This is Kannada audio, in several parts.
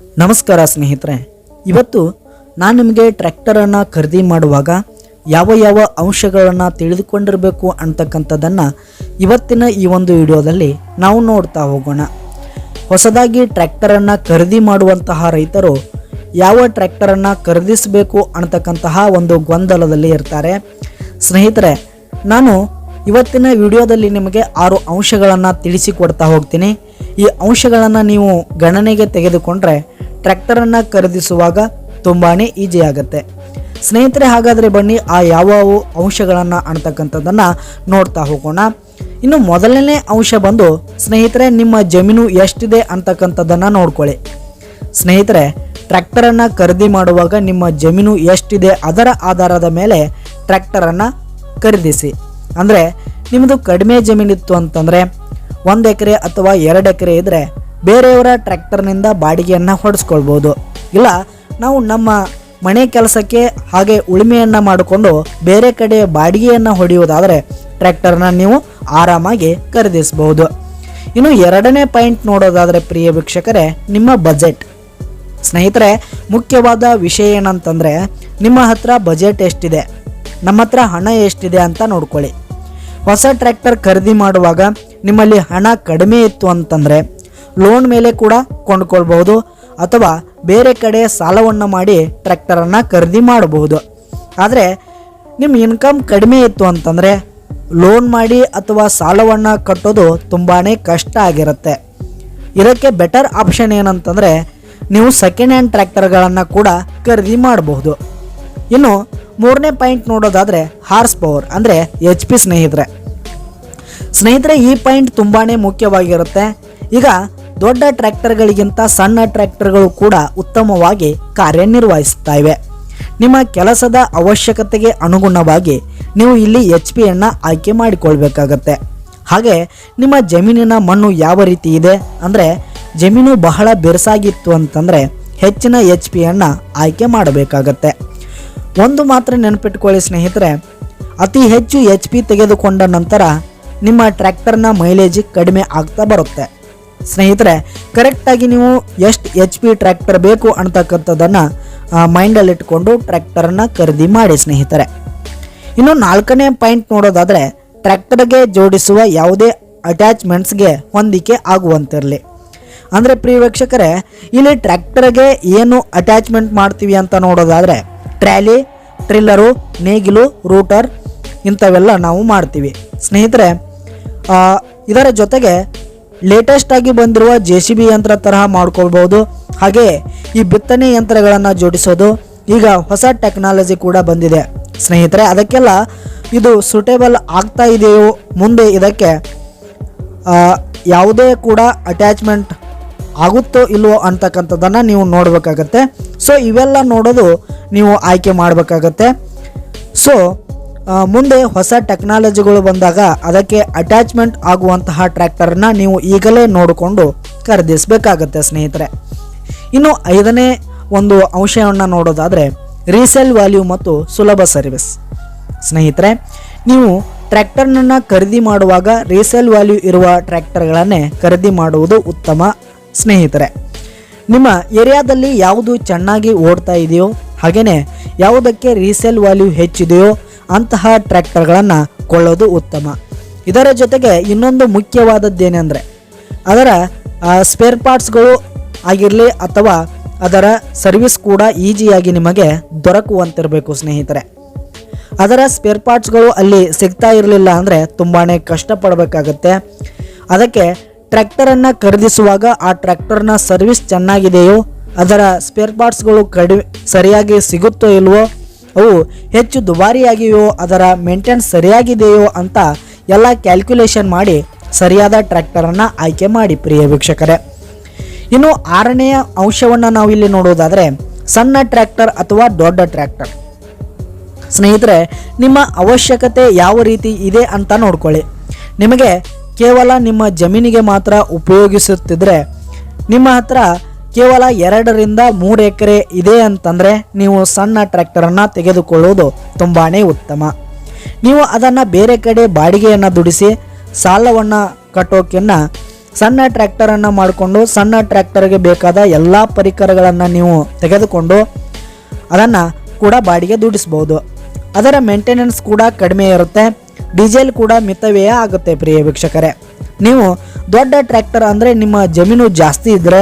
ನಮಸ್ಕಾರ ಸ್ನೇಹಿತರೆ. ಇವತ್ತು ನಾನು ನಿಮಗೆ ಟ್ರ್ಯಾಕ್ಟರನ್ನು ಖರೀದಿ ಮಾಡುವಾಗ ಯಾವ ಯಾವ ಅಂಶಗಳನ್ನು ತಿಳಿದುಕೊಂಡಿರಬೇಕು ಅಂತಕ್ಕಂಥದ್ದನ್ನು ಇವತ್ತಿನ ಈ ಒಂದು ವಿಡಿಯೋದಲ್ಲಿ ನಾವು ನೋಡ್ತಾ ಹೋಗೋಣ. ಹೊಸದಾಗಿ ಟ್ರ್ಯಾಕ್ಟರನ್ನು ಖರೀದಿ ಮಾಡುವಂತಹ ರೈತರು ಯಾವ ಟ್ರ್ಯಾಕ್ಟರನ್ನು ಖರೀದಿಸಬೇಕು ಅಂತಕ್ಕಂತಹ ಒಂದು ಗೊಂದಲದಲ್ಲಿ ಇರ್ತಾರೆ. ಸ್ನೇಹಿತರೆ, ನಾನು ಇವತ್ತಿನ ವಿಡಿಯೋದಲ್ಲಿ ನಿಮಗೆ ಆರು ಅಂಶಗಳನ್ನು ತಿಳಿಸಿಕೊಡ್ತಾ ಹೋಗ್ತೀನಿ. ಈ ಅಂಶಗಳನ್ನು ನೀವು ಗಣನೆಗೆ ತೆಗೆದುಕೊಂಡ್ರೆ ಟ್ರ್ಯಾಕ್ಟರನ್ನು ಖರೀದಿಸುವಾಗ ತುಂಬಾ ಈಜಿ ಆಗುತ್ತೆ. ಸ್ನೇಹಿತರೆ, ಹಾಗಾದರೆ ಬನ್ನಿ, ಆ ಯಾವ ಅಂಶಗಳನ್ನು ಅಂತಕ್ಕಂಥದ್ದನ್ನು ನೋಡ್ತಾ ಹೋಗೋಣ. ಇನ್ನು ಮೊದಲನೇ ಅಂಶ ಬಂದು, ಸ್ನೇಹಿತರೆ, ನಿಮ್ಮ ಜಮೀನು ಎಷ್ಟಿದೆ ಅಂತಕ್ಕಂಥದ್ದನ್ನು ನೋಡ್ಕೊಳ್ಳಿ. ಸ್ನೇಹಿತರೆ ಟ್ರ್ಯಾಕ್ಟರನ್ನು ಖರೀದಿ ಮಾಡುವಾಗ ನಿಮ್ಮ ಜಮೀನು ಎಷ್ಟಿದೆ ಅದರ ಆಧಾರದ ಮೇಲೆ ಟ್ರ್ಯಾಕ್ಟರನ್ನು ಖರೀದಿಸಿ. ಅಂದರೆ ನಿಮ್ಮದು ಕಡಿಮೆ ಜಮೀನಿತ್ತು ಅಂತಂದರೆ ಒಂದು ಎಕರೆ ಅಥವಾ ಎರಡು ಎಕರೆ ಇದ್ದರೆ ಬೇರೆಯವರ ಟ್ರ್ಯಾಕ್ಟರ್ನಿಂದ ಬಾಡಿಗೆಯನ್ನು ಹೊಡೆಸ್ಕೊಳ್ಬೋದು. ಇಲ್ಲ, ನಾವು ನಮ್ಮ ಮನೆ ಕೆಲಸಕ್ಕೆ ಹಾಗೆ ಉಳುಮೆಯನ್ನು ಮಾಡಿಕೊಂಡು ಬೇರೆ ಕಡೆ ಬಾಡಿಗೆಯನ್ನು ಹೊಡೆಯುವುದಾದರೆ ಟ್ರ್ಯಾಕ್ಟರ್ನ ನೀವು ಆರಾಮಾಗಿ ಖರೀದಿಸಬಹುದು ಇನ್ನು ಎರಡನೇ ಪಾಯಿಂಟ್ ನೋಡೋದಾದರೆ ಪ್ರಿಯ ವೀಕ್ಷಕರೇ, ನಿಮ್ಮ ಬಜೆಟ್. ಸ್ನೇಹಿತರೆ, ಮುಖ್ಯವಾದ ವಿಷಯ ಏನಂತಂದರೆ, ನಿಮ್ಮ ಹತ್ರ ಬಜೆಟ್ ಎಷ್ಟಿದೆ? ನಮ್ಮ ಹತ್ರ ಹಣ ಎಷ್ಟಿದೆ ಅಂತ ನೋಡ್ಕೊಳ್ಳಿ. ಹೊಸ ಟ್ರ್ಯಾಕ್ಟರ್ ಖರೀದಿ ಮಾಡುವಾಗ ನಿಮ್ಮಲ್ಲಿ ಹಣ ಕಡಿಮೆ ಇತ್ತು ಅಂತಂದರೆ ಲೋನ್ ಮೇಲೆ ಕೂಡ ಕೊಂಡ್ಕೊಳ್ಬಹುದು ಅಥವಾ ಬೇರೆ ಕಡೆ ಸಾಲವನ್ನು ಮಾಡಿ ಟ್ರ್ಯಾಕ್ಟರನ್ನು ಖರೀದಿ ಮಾಡಬಹುದು. ಆದರೆ ನಿಮ್ಮ ಇನ್ಕಮ್ ಕಡಿಮೆ ಇತ್ತು ಅಂತಂದರೆ ಲೋನ್ ಮಾಡಿ ಅಥವಾ ಸಾಲವನ್ನು ಕಟ್ಟೋದು ತುಂಬಾ ಕಷ್ಟ ಆಗಿರುತ್ತೆ. ಇದಕ್ಕೆ ಬೆಟರ್ ಆಪ್ಷನ್ ಏನಂತಂದರೆ ನೀವು ಸೆಕೆಂಡ್ ಹ್ಯಾಂಡ್ ಟ್ರ್ಯಾಕ್ಟರ್ಗಳನ್ನು ಕೂಡ ಖರೀದಿ ಮಾಡಬಹುದು. ಇನ್ನು ಮೂರನೇ ಪಾಯಿಂಟ್ ನೋಡೋದಾದರೆ ಹಾರ್ಸ್ ಪವರ್, ಅಂದರೆ ಎಚ್ ಪಿ ಸ್ನೇಹಿತರೆ. ಸ್ನೇಹಿತರೆ, ಈ ಪಾಯಿಂಟ್ ತುಂಬಾ ಮುಖ್ಯವಾಗಿರುತ್ತೆ. ಈಗ ದೊಡ್ಡ ಟ್ರ್ಯಾಕ್ಟರ್ಗಳಿಗಿಂತ ಸಣ್ಣ ಟ್ರ್ಯಾಕ್ಟರ್ಗಳು ಕೂಡ ಉತ್ತಮವಾಗಿ ಕಾರ್ಯನಿರ್ವಹಿಸ್ತಾ ಇವೆ. ನಿಮ್ಮ ಕೆಲಸದ ಅವಶ್ಯಕತೆಗೆ ಅನುಗುಣವಾಗಿ ನೀವು ಇಲ್ಲಿ ಎಚ್ ಪಿಯನ್ನು ಆಯ್ಕೆ ಮಾಡಿಕೊಳ್ಬೇಕಾಗತ್ತೆ. ಹಾಗೆ ನಿಮ್ಮ ಜಮೀನಿನ ಮಣ್ಣು ಯಾವ ರೀತಿ ಇದೆ? ಅಂದರೆ ಜಮೀನು ಬಹಳ ಬೆರಸಾಗಿತ್ತು ಅಂತಂದರೆ ಹೆಚ್ಚಿನ ಎಚ್ ಪಿಯನ್ನು ಆಯ್ಕೆ ಮಾಡಬೇಕಾಗತ್ತೆ. ಒಂದು ಮಾತ್ರ ನೆನಪಿಟ್ಕೊಳ್ಳಿ ಸ್ನೇಹಿತರೆ, ಅತಿ ಹೆಚ್ಚು ಎಚ್ ಪಿ ತೆಗೆದುಕೊಂಡ ನಂತರ ನಿಮ್ಮ ಟ್ರ್ಯಾಕ್ಟರ್ನ ಮೈಲೇಜ್ ಕಡಿಮೆ ಆಗ್ತಾ ಬರುತ್ತೆ. ಸ್ನೇಹಿತರೆ ಕರೆಕ್ಟಾಗಿ ನೀವು ಎಷ್ಟು ಎಚ್ ಪಿ ಟ್ರ್ಯಾಕ್ಟರ್ ಬೇಕು ಅಂತಕ್ಕಂಥದ್ದನ್ನು ಮೈಂಡಲ್ಲಿಟ್ಕೊಂಡು ಟ್ರ್ಯಾಕ್ಟರನ್ನು ಖರೀದಿ ಮಾಡಿ ಸ್ನೇಹಿತರೆ. ಇನ್ನು ನಾಲ್ಕನೇ ಪಾಯಿಂಟ್ ನೋಡೋದಾದರೆ, ಟ್ರ್ಯಾಕ್ಟರ್ಗೆ ಜೋಡಿಸುವ ಯಾವುದೇ ಅಟ್ಯಾಚ್ಮೆಂಟ್ಸ್ಗೆ ಹೊಂದಿಕೆ ಆಗುವಂತಿರಲಿ. ಅಂದರೆ ಪ್ರಿಯ ವೀಕ್ಷಕರೇ, ಇಲ್ಲಿ ಟ್ರ್ಯಾಕ್ಟರ್ಗೆ ಏನು ಅಟ್ಯಾಚ್ಮೆಂಟ್ ಮಾಡ್ತೀವಿ ಅಂತ ನೋಡೋದಾದರೆ ಟ್ರ್ಯಾಲಿ ಟ್ರಿಲ್ಲರು ನೇಗಿಲು, ರೂಟರ್ ಇಂಥವೆಲ್ಲ ನಾವು ಮಾಡ್ತೀವಿ. ಸ್ನೇಹಿತರೆ ಇದರ ಜೊತೆಗೆ ಲೇಟೆಸ್ಟ್ ಆಗಿ ಬಂದಿರುವ ಜೆ ಸಿ ಬಿ ಯಂತ್ರ ತರಹ ಮಾಡ್ಕೊಳ್ಬೋದು ಹಾಗೆ ಈ ಬಿತ್ತನೆ ಯಂತ್ರಗಳನ್ನು ಜೋಡಿಸೋದು ಈಗ ಹೊಸ ಟೆಕ್ನಾಲಜಿ ಕೂಡ ಬಂದಿದೆ. ಸ್ನೇಹಿತರೆ, ಅದಕ್ಕೆಲ್ಲ ಇದು ಸೂಟೇಬಲ್ ಆಗ್ತಾ ಇದೆಯೋ ಮುಂದೆ ಇದಕ್ಕೆ ಯಾವುದೇ ಕೂಡ ಅಟ್ಯಾಚ್ಮೆಂಟ್ ಆಗುತ್ತೋ ಇಲ್ವೋ ಅಂತಕ್ಕಂಥದ್ದನ್ನು ನೀವು ನೋಡಬೇಕಾಗತ್ತೆ. ಸೊ ಇವೆಲ್ಲ ನೋಡೋದು ನೀವು ಆಯ್ಕೆ ಮಾಡಬೇಕಾಗತ್ತೆ. ಸೊ ಮುಂದೆ ಹೊಸ ಟೆಕ್ನಾಲಜಿಗಳು ಬಂದಾಗ ಅದಕ್ಕೆ ಅಟ್ಯಾಚ್ಮೆಂಟ್ ಆಗುವಂತಹ ಟ್ರ್ಯಾಕ್ಟರ್ನ ನೀವು ಈಗಲೇ ನೋಡಿಕೊಂಡು ಖರೀದಿಸಬೇಕಾಗತ್ತೆ ಸ್ನೇಹಿತರೆ. ಇನ್ನು ಐದನೇ ಒಂದು ಅಂಶವನ್ನು ನೋಡೋದಾದರೆ ರೀಸೇಲ್ ವ್ಯಾಲ್ಯೂ ಮತ್ತು ಸುಲಭ ಸರ್ವಿಸ್ ಸ್ನೇಹಿತರೆ, ನೀವು ಟ್ರ್ಯಾಕ್ಟರ್ನನ್ನು ಖರೀದಿ ಮಾಡುವಾಗ ರೀಸೇಲ್ ವ್ಯಾಲ್ಯೂ ಇರುವ ಟ್ರ್ಯಾಕ್ಟರ್ಗಳನ್ನೇ ಖರೀದಿ ಮಾಡುವುದು ಉತ್ತಮ ಸ್ನೇಹಿತರೆ. ನಿಮ್ಮ ಏರಿಯಾದಲ್ಲಿ ಯಾವುದು ಚೆನ್ನಾಗಿ ಓಡ್ತಾ ಇದೆಯೋ ಹಾಗೆಯೇ ಯಾವುದಕ್ಕೆ ರೀಸೇಲ್ ವ್ಯಾಲ್ಯೂ ಹೆಚ್ಚಿದೆಯೋ ಅಂತಹ ಟ್ರ್ಯಾಕ್ಟರ್ಗಳನ್ನು ಕೊಳ್ಳೋದು ಉತ್ತಮ. ಇದರ ಜೊತೆಗೆ ಇನ್ನೊಂದು ಮುಖ್ಯವಾದದ್ದೇನೆಂದರೆ ಅದರ ಸ್ಪೇರ್ ಪಾರ್ಟ್ಸ್ಗಳು ಆಗಿರಲಿ ಅಥವಾ ಅದರ ಸರ್ವಿಸ್ ಕೂಡ ಈಜಿಯಾಗಿ ನಿಮಗೆ ದೊರಕುವಂತಿರಬೇಕು ಸ್ನೇಹಿತರೆ. ಅದರ ಸ್ಪೇರ್ ಪಾರ್ಟ್ಸ್ಗಳು ಅಲ್ಲಿ ಸಿಗ್ತಾ ಇರಲಿಲ್ಲ ಅಂದರೆ ತುಂಬಾ ಕಷ್ಟಪಡಬೇಕಾಗತ್ತೆ. ಅದಕ್ಕೆ ಟ್ರ್ಯಾಕ್ಟರನ್ನು ಖರೀದಿಸುವಾಗ ಆ ಟ್ರ್ಯಾಕ್ಟರ್ನ ಸರ್ವಿಸ್ ಚೆನ್ನಾಗಿದೆಯೋ, ಅದರ ಸ್ಪೇರ್ ಪಾರ್ಟ್ಸ್ಗಳು ಕಡಿಮೆ, ಸರಿಯಾಗಿ ಸಿಗುತ್ತೋ ಇಲ್ವೋ, ಅವು ಹೆಚ್ಚು ದುಬಾರಿಯಾಗಿವೆಯೋ, ಅದರ ಮೇಂಟೆನೆನ್ಸ್ ಸರಿಯಾಗಿದೆಯೋ ಅಂತ ಎಲ್ಲ ಕ್ಯಾಲ್ಕುಲೇಷನ್ ಮಾಡಿ ಸರಿಯಾದ ಟ್ರ್ಯಾಕ್ಟರನ್ನು ಆಯ್ಕೆ ಮಾಡಿ ಪ್ರಿಯ ವೀಕ್ಷಕರೇ. ಇನ್ನು ಆರನೆಯ ಅಂಶವನ್ನು ನಾವು ಇಲ್ಲಿ ನೋಡೋದಾದರೆ, ಸಣ್ಣ ಟ್ರ್ಯಾಕ್ಟರ್ ಅಥವಾ ದೊಡ್ಡ ಟ್ರ್ಯಾಕ್ಟರ್. ಸ್ನೇಹಿತರೆ, ನಿಮ್ಮ ಅವಶ್ಯಕತೆ ಯಾವ ರೀತಿ ಇದೆ ಅಂತ ನೋಡ್ಕೊಳ್ಳಿ. ನಿಮಗೆ ಕೇವಲ ನಿಮ್ಮ ಜಮೀನಿಗೆ ಮಾತ್ರ ಉಪಯೋಗಿಸುತ್ತಿದ್ದರೆ ನಿಮ್ಮ ಹತ್ರ ಕೇವಲ ಎರಡರಿಂದ ಮೂರು ಎಕರೆ ಇದೆ ಅಂತಂದರೆ ನೀವು ಸಣ್ಣ ಟ್ರ್ಯಾಕ್ಟರನ್ನು ತೆಗೆದುಕೊಳ್ಳುವುದು ತುಂಬಾ ಉತ್ತಮ. ನೀವು ಅದನ್ನು ಬೇರೆ ಕಡೆ ಬಾಡಿಗೆಯನ್ನು ದುಡಿಸಿ ಸಾಲವನ್ನು ಕಟ್ಟೋಕ್ಕಿನ್ನ ಸಣ್ಣ ಟ್ರ್ಯಾಕ್ಟರನ್ನು ಮಾಡಿಕೊಂಡು ಸಣ್ಣ ಟ್ರ್ಯಾಕ್ಟರ್ಗೆ ಬೇಕಾದ ಎಲ್ಲ ಪರಿಕರಗಳನ್ನು ನೀವು ತೆಗೆದುಕೊಂಡು ಅದನ್ನು ಕೂಡ ಬಾಡಿಗೆ ದುಡಿಸ್ಬೋದು. ಅದರ ಮೇಂಟೆನೆನ್ಸ್ ಕೂಡ ಕಡಿಮೆ ಇರುತ್ತೆ. ಡೀಸೆಲ್ ಕೂಡ ಮಿತವ್ಯಯ ಆಗುತ್ತೆ ಪ್ರಿಯ ವೀಕ್ಷಕರೇ. ನೀವು ದೊಡ್ಡ ಟ್ರ್ಯಾಕ್ಟರ್ ಅಂದರೆ ನಿಮ್ಮ ಜಮೀನು ಜಾಸ್ತಿ ಇದ್ದರೆ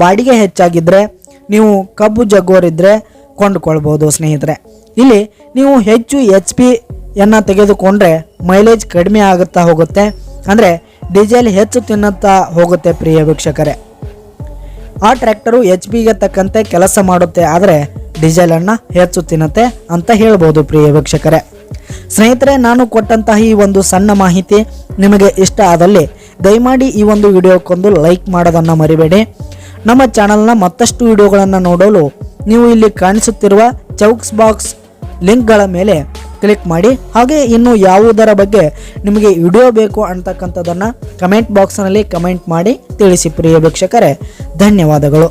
ಬಾಡಿಗೆ ಹೆಚ್ಚಾಗಿದ್ದರೆ ನೀವು ಕಬ್ಬು ಜಗ್ಗೋರಿದ್ದರೆ ಕೊಂಡುಕೊಳ್ಬೋದು ಸ್ನೇಹಿತರೆ. ಇಲ್ಲಿ ನೀವು ಹೆಚ್ಚು ಎಚ್ ಪಿಯನ್ನು ತೆಗೆದುಕೊಂಡ್ರೆ ಮೈಲೇಜ್ ಕಡಿಮೆ ಆಗುತ್ತಾ ಹೋಗುತ್ತೆ, ಅಂದರೆ ಡೀಸೆಲ್ ಹೆಚ್ಚು ತಿನ್ನುತ್ತಾ ಹೋಗುತ್ತೆ ಪ್ರಿಯ ವೀಕ್ಷಕರೇ. ಆ ಟ್ರ್ಯಾಕ್ಟರು ಎಚ್ ಪಿಗೆ ತಕ್ಕಂತೆ ಕೆಲಸ ಮಾಡುತ್ತೆ, ಆದರೆ ಡೀಸೆಲನ್ನು ಹೆಚ್ಚು ತಿನ್ನುತ್ತೆ ಅಂತ ಹೇಳ್ಬೋದು ಪ್ರಿಯ ವೀಕ್ಷಕರೇ. ಸ್ನೇಹಿತರೆ, ನಾನು ಕೊಟ್ಟಂತಹ ಈ ಒಂದು ಸಣ್ಣ ಮಾಹಿತಿ ನಿಮಗೆ ಇಷ್ಟ ಆದಲ್ಲಿ ದಯಮಾಡಿ ಈ ಒಂದು ವಿಡಿಯೋಕ್ಕೊಂದು ಲೈಕ್ ಮಾಡೋದನ್ನು ಮರಿಬೇಡಿ. ನಮ್ಮ ಚಾನಲ್ನ ಮತ್ತಷ್ಟು ವಿಡಿಯೋಗಳನ್ನು ನೋಡಲು ನೀವು ಇಲ್ಲಿ ಕಾಣಿಸುತ್ತಿರುವ ಚೌಕ್ಸ್ ಬಾಕ್ಸ್ ಲಿಂಕ್ಗಳ ಮೇಲೆ ಕ್ಲಿಕ್ ಮಾಡಿ. ಹಾಗೆ ಇನ್ನು ಯಾವುದರ ಬಗ್ಗೆ ನಿಮಗೆ ವಿಡಿಯೋ ಬೇಕು ಅಂತಕ್ಕಂಥದ್ದನ್ನು ಕಮೆಂಟ್ ಬಾಕ್ಸ್ನಲ್ಲಿ ಕಮೆಂಟ್ ಮಾಡಿ ತಿಳಿಸಿ, ಪ್ರಿಯ ವೀಕ್ಷಕರೇ. ಧನ್ಯವಾದಗಳು.